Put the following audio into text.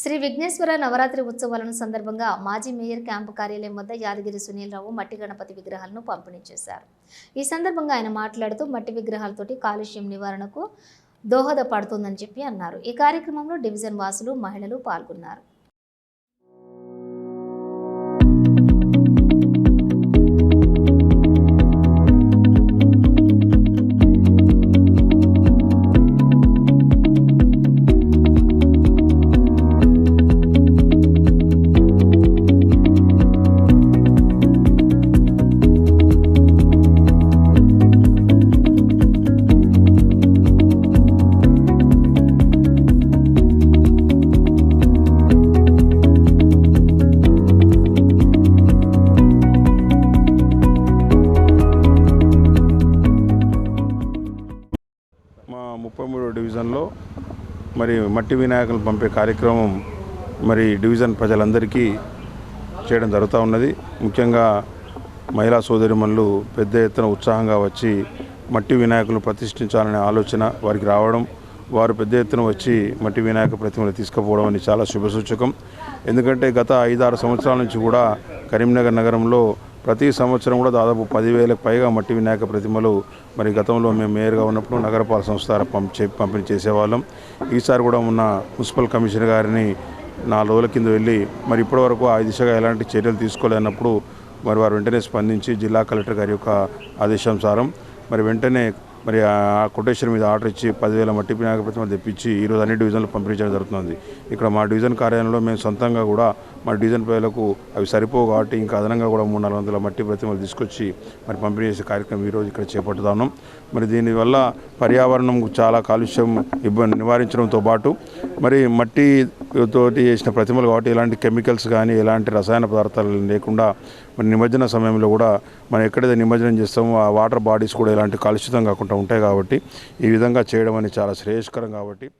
శ్రీ విఘ్నేశ్వర నవరాత్రి ఉత్సవాలను సందర్భంగా మాజీ మేయర్ క్యాంపు కార్యాలయం వద్ద యాదగిరి సునీల్రావు మట్టి గణపతి విగ్రహాలను పంపిణీ చేశారు. ఈ సందర్భంగా ఆయన మాట్లాడుతూ మట్టి విగ్రహాలతోటి కాలుష్యం నివారణకు దోహదపడుతుందని చెప్పి అన్నారు. ఈ కార్యక్రమంలో డివిజన్ వాసులు మహిళలు పాల్గొన్నారు. ముప్పై మూడో డివిజన్లో మరి మట్టి వినాయకులు పంపే కార్యక్రమం మరి డివిజన్ ప్రజలందరికీ చేయడం జరుగుతూ ఉన్నది. ముఖ్యంగా మహిళా సోదరిమణులు పెద్ద ఎత్తున ఉత్సాహంగా వచ్చి మట్టి వినాయకులు ప్రతిష్ఠించాలనే ఆలోచన వారికి రావడం వారు పెద్ద ఎత్తున వచ్చి మట్టి వినాయక ప్రతిమలు తీసుకుపోవడం అనేది చాలా శుభసూచకం. ఎందుకంటే గత ఐదారు సంవత్సరాల నుంచి కూడా కరీంనగర్ నగరంలో ప్రతి సంవత్సరం కూడా దాదాపు పదివేలకు పైగా మట్టి వినాయక ప్రతిమలు మరి గతంలో మేము మేయర్గా ఉన్నప్పుడు నగరపాలక సంస్థ పంపి పంపిణీ చేసేవాళ్ళం. ఈసారి కూడా ఉన్న మున్సిపల్ కమిషనర్ గారిని నాలుగు రోజుల కింద వెళ్ళి మరి ఇప్పటివరకు ఆ దిశగా ఎలాంటి చర్యలు తీసుకోలేనప్పుడు మరి వారు వెంటనే స్పందించి జిల్లా కలెక్టర్ గారి యొక్క ఆదేశానుసారం మరి వెంటనే మరి ఆ కొటేషన్ మీద ఆర్డర్ ఇచ్చి పదివేల మట్టి వినాయక ప్రతిమ తెప్పించి ఈరోజు అన్ని డివిజన్లు పంపిణీ జరుగుతుంది. ఇక్కడ మా డివిజన్ కార్యాలయంలో మేము సొంతంగా కూడా మా డివిజన్ ప్రజలకు అవి సరిపోవు కాబట్టి ఇంకా అదనంగా కూడా మూడు నాలుగు వందల మట్టి ప్రతిమలు తీసుకొచ్చి మరి పంపిణీ చేసే కార్యక్రమం ఈరోజు ఇక్కడ చేపడుతాను మరి దీనివల్ల పర్యావరణం చాలా కాలుష్యం ఇబ్బంది నివారించడంతో పాటు మరి మట్టి తోటి చేసిన ప్రతిమలు కాబట్టి ఎలాంటి కెమికల్స్ కానీ ఎలాంటి రసాయన పదార్థాలు లేకుండా మరి నిమజ్జన సమయంలో కూడా మనం ఎక్కడైతే నిమజ్జనం చేస్తామో ఆ వాటర్ బాడీస్ కూడా ఎలాంటి కలుషితం కాకుండా ఉంటాయి కాబట్టి ఈ విధంగా చేయడం అనేది చాలా శ్రేయస్కరం కాబట్టి